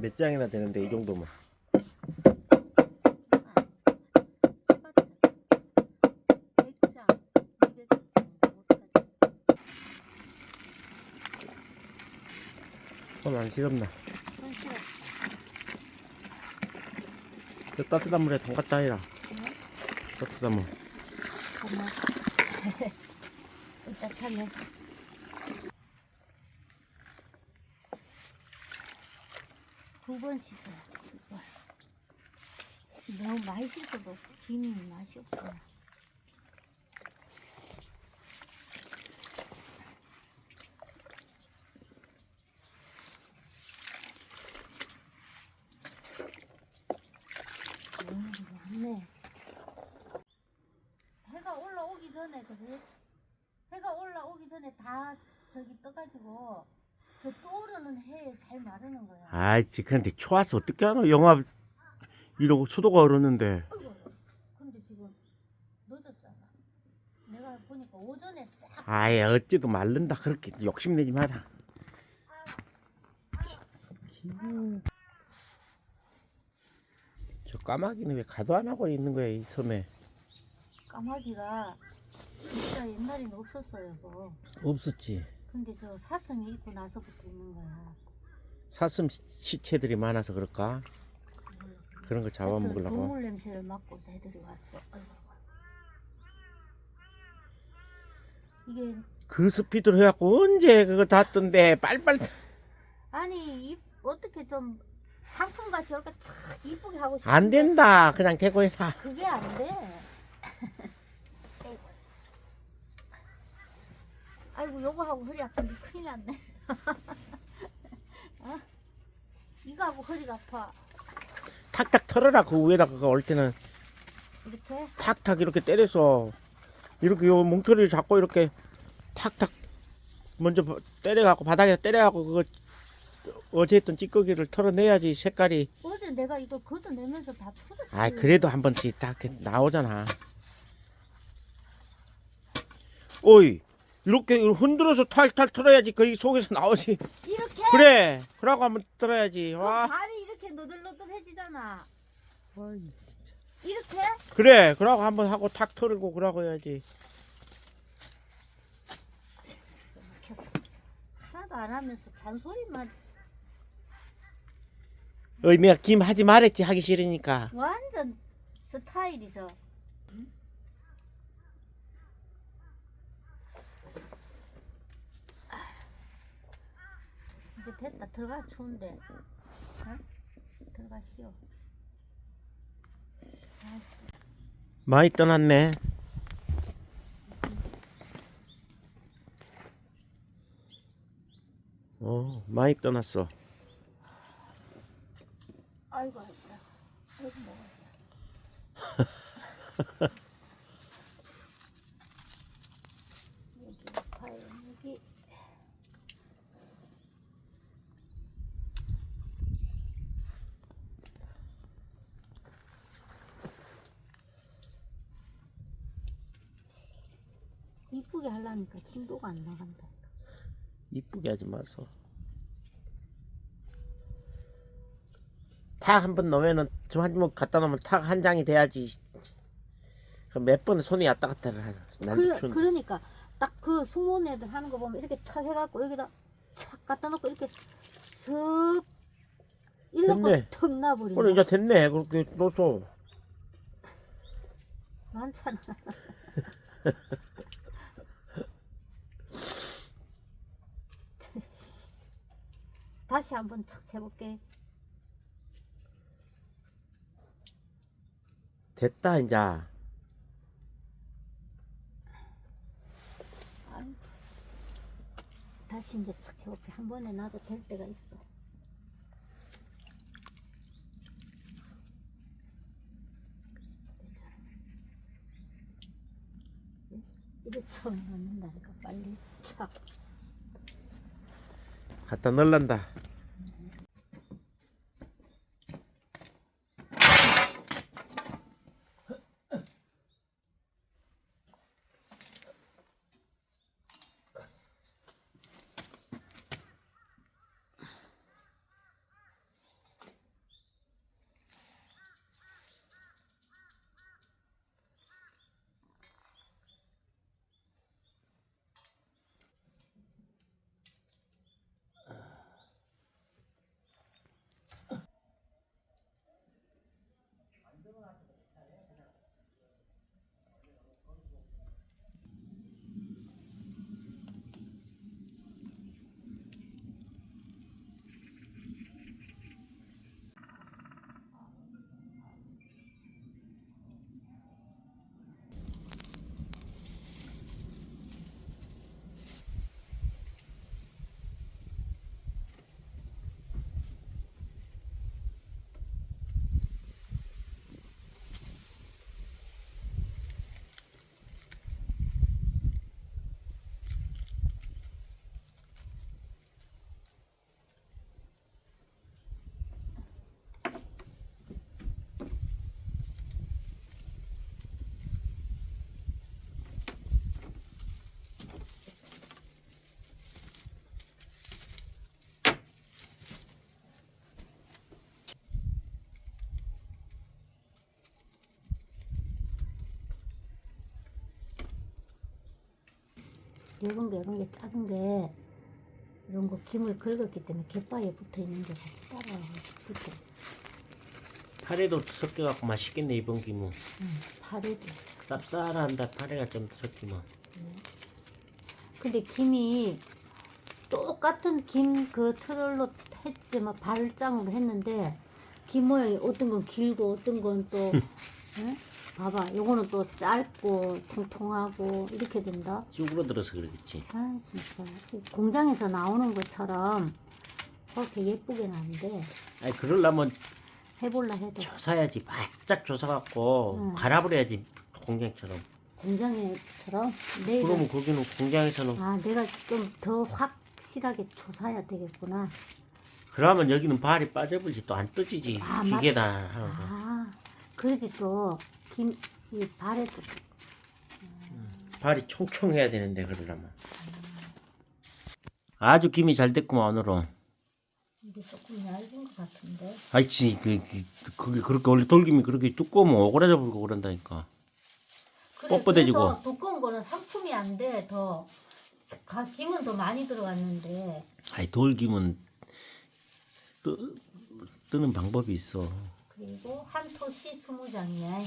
몇 장이나 되는데 이 정도면. 손안 시렵나? 저 따뜻한 물에 담갔다 해라. 따뜻한 물. 따뜻하네. 번 씻어요. 두 번. 너무 많이 씻어도 김이 맛이 없어요. 음, 많네. 해가 올라오기 전에 그래. 해가 올라오기 전에 다 저기 떠가지고 저 떠오르는 해에 잘 마르는 거야. 아이, 근데 추워서 어떻게 하노? 영화 이러고 수도가. 어이구, 근데 지금 늦었잖아. 내가 보니까 오전에 싹 아이, 어찌도 말른다. 그렇게 욕심내지 마라. 저 까마귀는 왜 가도 안 하고 있는 거야, 이 섬에? 까마귀가 진짜 옛날에는 없었어요, 뭐. 없었지. 근데 저 사슴이 있고 나서부터 있는 거야. 사슴 시- 시체들이 많아서 그럴까? 그런 거 하여튼 잡아먹으려고. 동물 냄새를 맡고 새들이 왔어. 아이고. 이게 그 스피드로 해갖고 언제 그거 닿던데 빨빨 아니 이, 어떻게 좀 상품 같이 이렇게 착 이쁘게 하고 싶은데 안 된다. 그냥 대고 해라. 그게 안 돼. 아이고. 아이고 요거 하고 허리 아픈데 큰일 났네. 어? 이거 하고 허리가 아파. 탁탁 털어라. 그 위에다 그거 올 때는 이렇게 탁탁 이렇게 때려서 이렇게 요 뭉텅이를 잡고 이렇게 탁탁 먼저 바- 때려갖고 바닥에 때려갖고 그거 어제 했던 찌꺼기를 털어내야지 색깔이 어제 내가 이거 걷어내면서 다 풀었지. 아 그래도 한 번씩 딱 나오잖아 오이 이렇게 흔들어서 탈탈 털어야지 거기 속에서 나오지. 이렇게? 그래. 그러고 한번 털어야지. 그와 발이 이렇게 너덜너덜해지잖아. 이렇게? 그래. 그러고 한번 하고 탁 털고 그러고 해야지. 하나도 안 하면서 잔소리만. 어이 내가 김 하지 말했지 하기 싫으니까. 완전 스타일이죠. 이제 됐다. 들어가. 추운데. 어? 들어가 쉬어. 많이 떠났네. 어 많이 떠났어. 아이고 아이고. 아이고 먹어 야 여기 과연 여기 이쁘게 하려니까 진도가 안 나간다. 이쁘게 하지 마서 탁한번 넣으면은 좀 한 번 갖다 놓으면 탁한 장이 돼야지 몇 번을 손이 왔다 갔다 를 하나 난 그러, 추운 그러니까 딱그 승무원 애들 하는 거 보면 이렇게 탁 해갖고 여기다 착 갖다 놓고 이렇게 슥 됐네. 턱 놔버린다. 그래 이제 됐네 그렇게 넣어서 많잖아. 다시 한번 척 해볼게 됐다 이제. 다시 이제 척 해볼게 한 번에 나도 될 때가 있어. 이렇게 처음 넣는다니까 빨리 착. 갖다 넣을란다. 이런 게 이런 게 작은 게 이런 거 김을 긁었기 때문에 갯바위에 붙어 있는 게 같이 따라와 붙어. 파래도 섞여갖고 맛있겠네 이번 김은. 응, 파래도. 쌉쌀한다 파래가 좀 섞이면. 근데 김이 똑같은 김 그 트롤로 했지만 발장으로 했는데 김 모양이 어떤 건 길고 어떤 건또 봐봐 요거는 또 짧고 통통하고 이렇게 된다. 쭈그러들어서 그러겠지. 아 진짜. 이 공장에서 나오는 것처럼 그렇게 예쁘게 나는데 아니 그러려면 해볼라 해도. 조사야지. 바짝 조사갖고 응. 갈아버려야지 공장처럼. 공장에처럼? 내가 그러면 거기는 공장에서는 아 내가 좀 더 확실하게 조사해야 되겠구나. 그러면 여기는 발이 빠져버리지 또 안 떠지지. 아, 맞- 기계다. 하는 거. 아 그러지 또 김 이 발에도 발이 총총해야 되는데 그러려면. 아주 김이 잘 됐구만 오늘은. 이게 조금 얇은 것 같은데 아이치 그, 그 그게 그렇게 원래 돌김이 그렇게 두꺼우면 오그라져 버리고 그런다니까. 그래, 뻣뻣해지고. 그래서 두꺼운 거는 상품이 안돼더 김은 더 많이 들어갔는데 아이 돌김은 뜨, 뜨는 방법이 있어. 그리고 한 토시 스무 장이야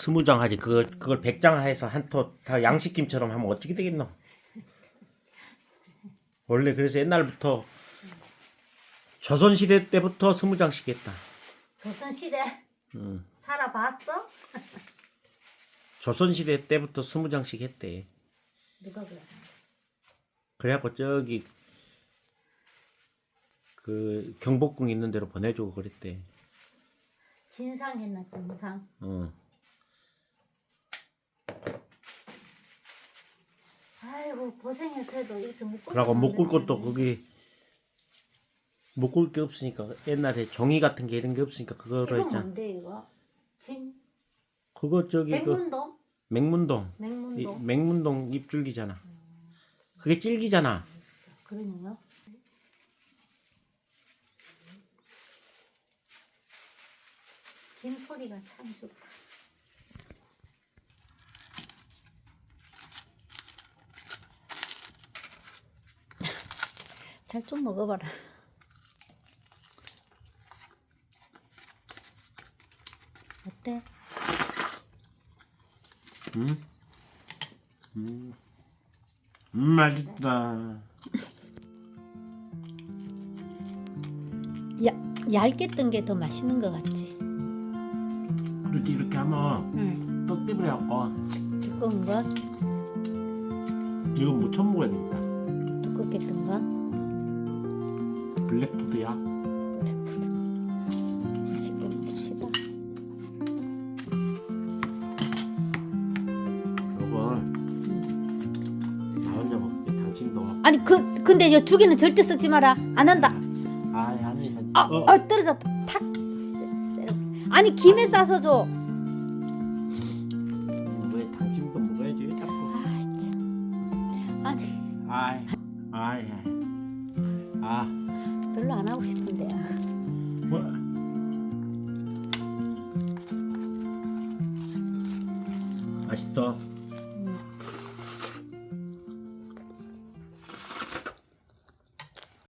스무 장 하지 그걸 그걸 백 장 해서 한토다 양식김처럼 하면 어떻게 되겠노? 원래 그래서 옛날부터 조선 시대 때부터 스무 장씩 했다. 조선 시대 음. 살아봤어? 조선 시대 때부터 스무 장씩 했대. 누가 그래? 그래갖고 저기 그 경복궁 있는 데로 보내주고 그랬대. 진상했나 진상? 어. 아이고 고생해서 해도 이렇게 그러고 묶을 것도 거기 묶을 게 없으니까 옛날에 종이 같은 게 이런 게 없으니까 그거로 이거 했잖아. 뭔데 이거? 진 그거 저기 그 백문동? 맹문동 이, 맹문동? 맹문동 입줄기잖아. 그게 찔기잖아. 그러네요. 긴 소리가 참 좋다. 잘 좀 먹어봐라. 어때? 음. 음. 음 맛있다. 야, 얇게 뜬 게 더 맛있는 것 같지? 그렇지 이렇게 하면 응. 떡 때문에 갖고 두꺼운 거? 이거 뭐 처음 먹어야 된다. 두껍겠던가? 블랙푸드야. 블랙푸드. 맛있게 먹읍시다. 이거 음. 나 혼자 먹게. 당신도. 아니 그 근데 이 두 개는 절대 섞지 마라. 안 한다. 아, 아니, 아니. 아, 어, 어, 떨어졌다. 탁. 아니 김에 싸서 줘.